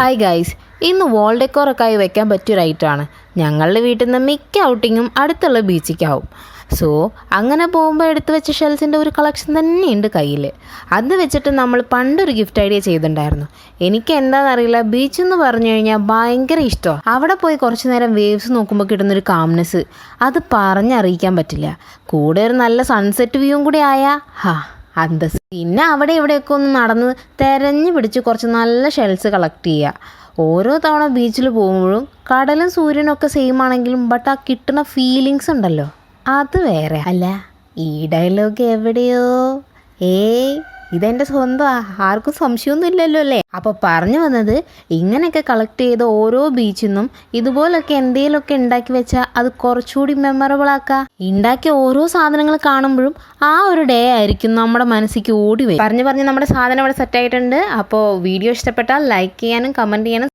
Hi guys ഇന്ന് വാൾ ഡെക്കോറൊക്കെ ആയി വെക്കാൻ പറ്റിയ റൈറ്റാണ് ഞങ്ങളുടെ വീട്ടിൽ നിന്ന് മിക്ക ഔട്ടിങ്ങും അടുത്തുള്ള ബീച്ചിക്കാവും സോ അങ്ങനെ പോകുമ്പോൾ എടുത്തു വെച്ച ഷെൽസിന്റെ ഒരു കളക്ഷൻ തന്നെയുണ്ട് കയ്യിൽ അത് വെച്ചിട്ട് നമ്മൾ പണ്ടൊരു ഗിഫ്റ്റ് ഐഡിയ ചെയ്തിട്ടുണ്ടായിരുന്നു. എനിക്ക് എന്താണെന്നറിയില്ല. ബീച്ച് എന്ന് പറഞ്ഞു കഴിഞ്ഞാൽ ഭയങ്കര ഇഷ്ടമാണ് അവിടെ പോയി കുറച്ച് നേരം വേവ്സ് നോക്കുമ്പോൾ കിട്ടുന്നൊരു കാംനെസ് അത് പറഞ്ഞറിയിക്കാൻ പറ്റില്ല. കൂടെ ഒരു നല്ല സൺസെറ്റ് വ്യൂവും കൂടി ആയാ ഹാ. അന്തസ് പിന്നെ അവിടെ ഇവിടെയൊക്കെ ഒന്ന് നടന്ന് തെരഞ്ഞു പിടിച്ച് കുറച്ച് നല്ല ഷെൽസ് കളക്ട് ചെയ്യുക. ഓരോ തവണ ബീച്ചിൽ പോകുമ്പോഴും കടലും സൂര്യനും ഒക്കെ സെയിം ആണെങ്കിലും ബട്ട് ആ കിട്ടുന്ന ഫീലിങ്സ് ഉണ്ടല്ലോ. അത് വേറെ. അല്ല ഈ ഡയലോഗ് എവിടെയോ? ഏയ് ഇതെന്റെ സ്വന്തം ആർക്കും സംശയമൊന്നും ഇല്ലല്ലോ അല്ലേ? അപ്പോൾ പറഞ്ഞു വന്നത് ഇങ്ങനെയൊക്കെ കളക്ട് ചെയ്ത ഓരോ ബീച്ചിൽ നിന്നും ഇതുപോലൊക്കെ എന്തെങ്കിലുമൊക്കെ ഉണ്ടാക്കി വെച്ചാൽ അത് കുറച്ചുകൂടി മെമ്മറബിൾ ആക്കുക ഉണ്ടാക്കിയ ഓരോ സാധനങ്ങൾ കാണുമ്പോഴും ആ ഒരു ഡേ ആയിരിക്കും നമ്മുടെ മനസ്സിലേക്ക് ഓടി വരും. പറഞ്ഞു പറഞ്ഞ് നമ്മുടെ സാധനം ഇവിടെ സെറ്റ് ആയിട്ടുണ്ട്. അപ്പോൾ വീഡിയോ ഇഷ്ടപ്പെട്ടാൽ ലൈക്ക് ചെയ്യാനും കമന്റ് ചെയ്യാനും